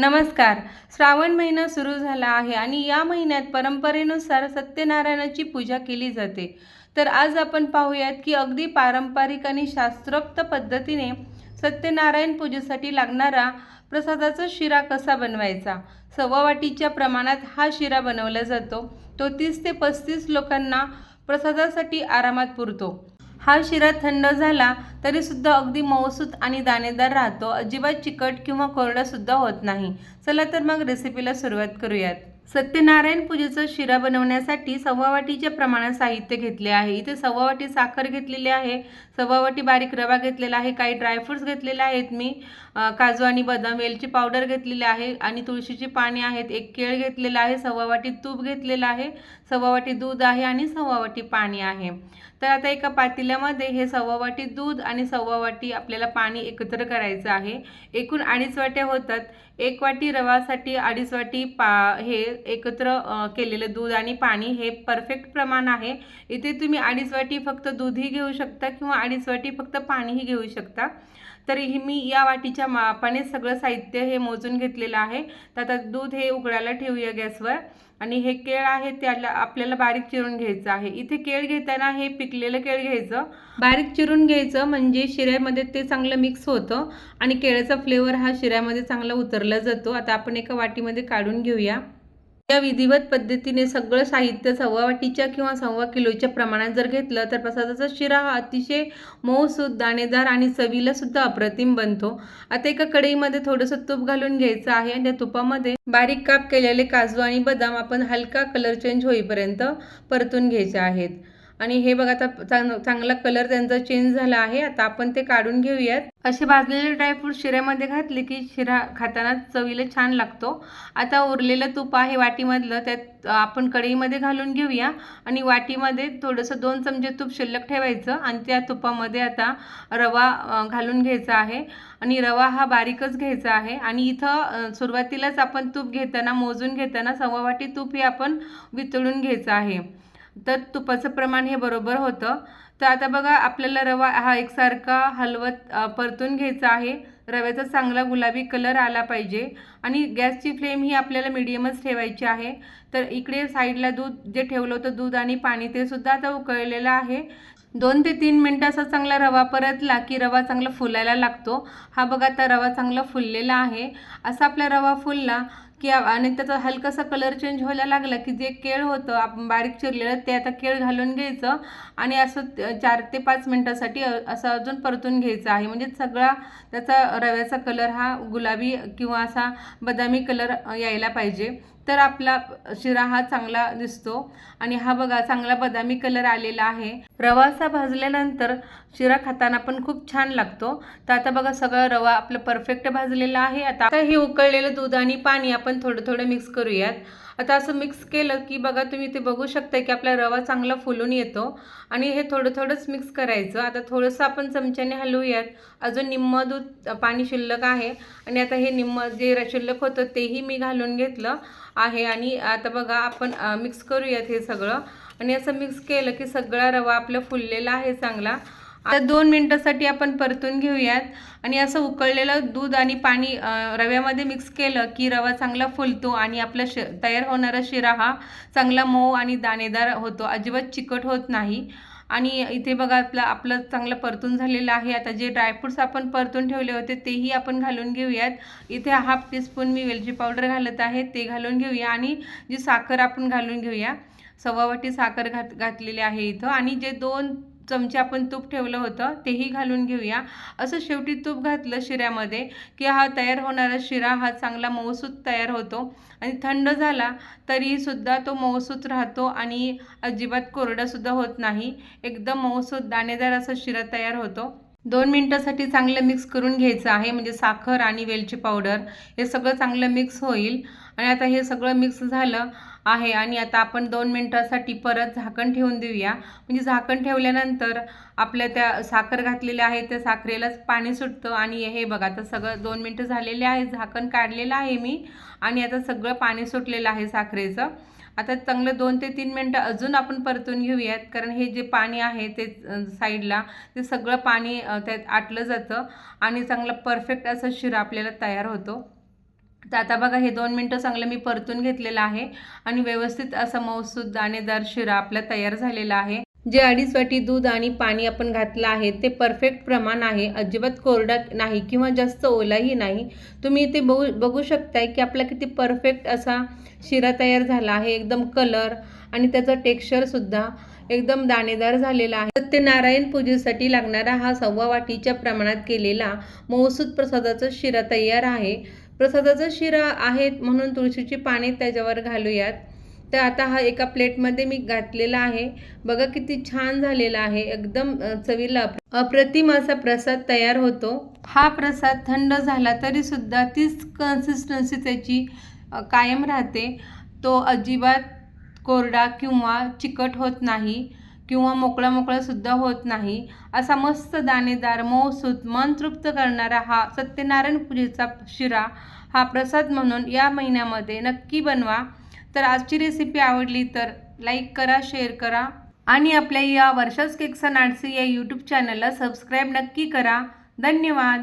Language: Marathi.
नमस्कार. श्रावण महिना सुरू झाला आहे आणि या महिन्यात परंपरेनुसार सत्यनारायणाची पूजा केली जाते. तर आज आपण पाहूयात की अगदी पारंपरिक आणि शास्त्रोक्त पद्धतीने सत्यनारायण पूजेसाठी लागणारा प्रसादाचा शिरा कसा बनवायचा? सव्वा वाटीच्या प्रमाणात हा शिरा बनवला जातो. तो तीस ते पस्तीस लोकांना प्रसादासाठी आरामात पुरतो. हा शिरा थंड झाला तरीसुद्धा अगदी मऊसूत आणि दाणेदार राहतो. अजिबात चिकट किंवा कोरडासुद्धा होत नाही. चला तर मग रेसिपीला सुरुवात करूयात. सत्यनारायण पूजेचा शिरा बनवण्यासाठी सव्वा वाटीच्या प्रमाणात साहित्य घेतले आहे. इथे सव्वा वाटी साखर घेतलेली आहे. सव्वा वाटी बारीक रवा घेतलेला आहे. काही ड्रायफ्रूट्स घेतलेले आहेत मी. काजू आणि बदाम वेलची पावडर घेतलेली आहे आणि तुळशीची पाने आहेत. एक केळ घेतलेला आहे. सव्वा वाटी तूप घेतलेलं आहे. सव्वा वाटी दूध आहे आणि सव्वा वाटी पाणी आहे. तर आता एका पातेल्यामध्ये हे सव्वा वाटी दूध आणि सव्वा वाटी आपल्याला पाणी एकत्र करायचं आहे. एकूण अडीच वाट्या होतात. एक वाटी रवासाठी अडीच वाटी पा हे एकत्र केलेलं दूध आणि पाणी हे परफेक्ट प्रमाण आहे. इथे तुम्ही अडीच वाटी फक्त दूधही घेऊ शकता किंवा अडीच वाटी फक्त पाणीही घेऊ शकता. तरीही मी या वाटीच्या मापाने सगळं साहित्य हे मोजून घेतलेलं आहे. तर आता दूध हे उकळायला ठेवूया गॅसवर. आणि हे केळ आहे त्याला आपल्याला बारीक चिरून घ्यायचं आहे. इथे केळ घेताना हे पिकलेलं केळ घ्यायचं. बारीक चिरून घ्यायचं म्हणजे शिऱ्यामध्ये ते चांगलं मिक्स होतं आणि केळ्याचा फ्लेवर हा शिऱ्यामध्ये चांगला उतरला जातो. आता आपण एका वाटीमध्ये काढून घेऊया. या विधिवत पद्धतीने सगळं साहित्य सव्वा वाटीच्या किंवा सव्वा किलोच्या प्रमाणात जर घेतलं तर प्रसादाचा शिरा हा अतिशय मऊसूद दाणेदार आणि चवीला सुद्धा अप्रतिम बनतो. आता एका कढईमध्ये थोडंसं तूप घालून घ्यायचं आहे आणि त्या तुपामध्ये बारीक काप केलेले काजू आणि बदाम आपण हलका कलर चेंज होईपर्यंत परतून घ्यायचे आहेत. आणि हे बघा आता चांग चांगला कलर त्यांचा चेंज झाला आहे. आता आपण ते काढून घेऊयात. असे भाजलेले ड्रायफ्रूट शिऱ्यामध्ये घातले की शिरा खाताना चवीला छान लागतो. आता उरलेलं तूप आहे वाटीमधलं त्यात आपण कढईमध्ये घालून घेऊया. आणि वाटीमध्ये थोडंसं दोन चमचे तूप शिल्लक ठेवायचं आणि त्या तुपामध्ये आता रवा घालून घ्यायचा आहे. आणि रवा हा बारीकच घ्यायचा आहे. आणि इथं सुरुवातीलाच आपण तूप घेताना मोजून घेताना सव्वा वाटी तूप हे आपण वितळून घ्यायचं आहे. तर तुपाचं प्रमाण हे बरोबर होतं. तर आता बघा आपल्याला रवा हा एकसारखा हलवत परतून घ्यायचा आहे. रव्याचा चांगला गुलाबी कलर आला पाहिजे. आणि गॅसची फ्लेम ही आपल्याला मिडियमच ठेवायची आहे. तर इकडे साईडला दूध जे ठेवलं होतं दूध आणि पाणी ते सुद्धा आता उकळलेलं आहे. दोन ते तीन मिनटं असा चांगला रवा परतला की रवा चांगला फुलायला लागतो. हा बघा आता रवा चांगला फुललेला आहे. असा आपला रवा फुलला की आणि त्याचा हलकासा कलर चेंज व्हायला लागला की जे केळ होतं आपण बारीक चिरलेलं ते आता केळ घालून घ्यायचं आणि असं चार ते पाच मिनटासाठी असं अजून परतून घ्यायचं आहे. म्हणजे सगळा त्याचा रव्याचा कलर हा गुलाबी किंवा असा बदामी कलर यायला पाहिजे. तर आपला शिरा हा चांगला दिसतो. आणि हा बघा चांगला बदामी कलर आलेला आहे. रवा असा भाजल्यानंतर शिरा खाताना पण खूप छान लागतो. तर आता बघा सगळा रवा आपला परफेक्ट भाजलेला आहे. आता आता हे उकळलेलं दूध आणि पाणी आपण आपण थोडं थोडं मिक्स करूयात. आता असं मिक्स केलं की बघा तुम्ही ते बघू शकता की आपला रवा चांगला फुलून येतो आणि हे थोडं थोडंच मिक्स करायचं. आता थोडंसं आपण चमच्याने हलवूयात. अजून निम्म दूध पाणी शिल्लक आहे. आणि आता हे निम्म जे शिल्लक होतं तेही मी घालून घेतलं आहे. आणि आता बघा आपण मिक्स करूयात हे सगळं. आणि असं मिक्स केलं की सगळा रवा आपला फुललेला आहे चांगला. आता दोन मिनटासाठी आपण परतून घेऊयात. आणि असं उकळलेलं दूध आणि पाणी रव्यामध्ये मिक्स केलं की रवा चांगला फुलतो आणि आपला श तयार होणारा शिरा हा चांगला मऊ आणि दाणेदार होतो. अजिबात चिकट होत नाही. आणि इथे बघा आपलं आपलं चांगलं परतून झालेलं आहे. आता जे ड्रायफ्रुट्स आपण परतून ठेवले होते तेही आपण घालून घेऊयात. इथे हाफ टीस्पून मी वेलची पावडर घालत आहे ते घालून घेऊया. आणि जी साखर आपण घालून घेऊया सव्वा वाटी साखर घात घातलेली आहे इथं. आणि जे दोन चमचे आपण तूप ठेवलं होतं तेही घालून घेऊया. असं शेवटी तूप घातलं शिऱ्यामध्ये की हा तयार होणारा शिरा हा चांगला मऊसूत तयार होतो. आणि थंड झाला तरीसुद्धा तो मऊसूत राहतो आणि अजिबात कोरडासुद्धा होत नाही. एकदम मऊसूत दाणेदार असा शिरा तयार होतो. दोन मिनटासाठी चांगलं मिक्स करून घ्यायचं आहे म्हणजे साखर आणि वेलची पावडर हे सगळं चांगलं मिक्स होईल. आणि आता हे सगळं मिक्स झालं आहे. आणि आता आपण दोन मिनटासाठी परत झाकण ठेवून देऊया. म्हणजे झाकण ठेवल्यानंतर आपल्या त्या साखर घातलेल्या आहे त्या साखरेलाच पाणी सुटतं. आणि हे बघा आता सगळं दोन मिनटं झालेले आहे. झाकण काढलेलं आहे मी. आणि आता सगळं पाणी सुटलेलं आहे साखरेचं. आता चांगलं दोन ते तीन मिनटं अजून आपण परतून घेऊयात. कारण हे जे पाणी आहे ते साईडला ते सगळं पाणी त्यात आटलं जातं. आणि चांगलं परफेक्ट असं शिरा आपल्याला तयार होतो. तर आता बघा हे दोन मिनटं चांगलं मी परतून घेतलेलं आहे आणि व्यवस्थित असा मऊसूद दाणेदार शिरा आपला तयार झालेला आहे. जे अडीच वाटी दूध आणि पाणी आपण घातलं आहे ते परफेक्ट प्रमाण आहे. अजिबात कोरडा नाही किंवा जास्त ओलाही नाही. तुम्ही इथे बघू बघू शकताय की आपला किती परफेक्ट असा शिरा तयार झाला आहे. एकदम कलर आणि त्याचा टेक्स्चरसुद्धा एकदम दाणेदार झालेला आहे. सत्यनारायण पूजेसाठी लागणारा हा सव्वा वाटीच्या प्रमाणात केलेला मौसूद प्रसादाचा शिरा तयार आहे. प्रसादाचा शिरा आहे म्हणून तुळशीची पाने त्याच्यावर घालूयात. तर आता हा एका प्लेटमध्ये मी घातलेला आहे. बघा किती छान झालेला आहे. एकदम चवीला अप्रतिम असा प्रसाद तयार होतो. हा प्रसाद थंड झाला तरी सुद्धा तीच कन्सिस्टन्सी त्याची कायम राहते. तो अजिबात कोरडा किंवा चिकट होत नाही. किंवा मोकळा मोकळा सुद्धा होत नाही असा मस्त दाणेदार मऊसूत मन तृप्त करणारा हा सत्यनारायण पूजेचा शिरा हा प्रसाद म्हणून या महिन्यामध्ये नक्की बनवा. तर आजची रेसिपी आवडली तर लाईक करा शेअर करा आणि आपल्या या वर्षाच केक्सन नाडसे या यूट्यूब चॅनलला सबस्क्राईब नक्की करा. धन्यवाद.